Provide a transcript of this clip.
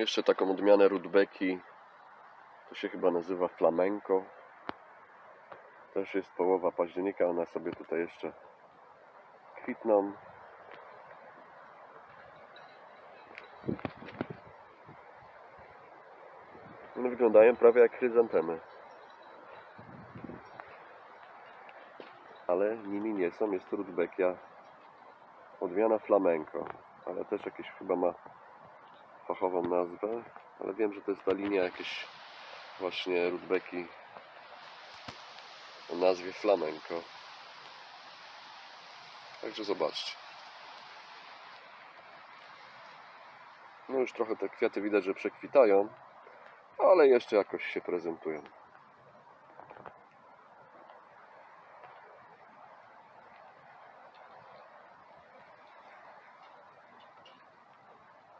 jeszcze taką odmianę rudbeki. To się chyba nazywa flamenco. Też jest połowa października, one sobie tutaj jeszcze kwitną. One wyglądają prawie jak chryzantemy. Ale nimi nie są, jest rudbekia odmiana flamenco. Ale też jakieś chyba ma fachową nazwę. Ale wiem, że to jest ta linia jakieś właśnie rudbeki o nazwie flamenco. Także zobaczcie. No już trochę te kwiaty widać, że przekwitają, ale jeszcze jakoś się prezentują.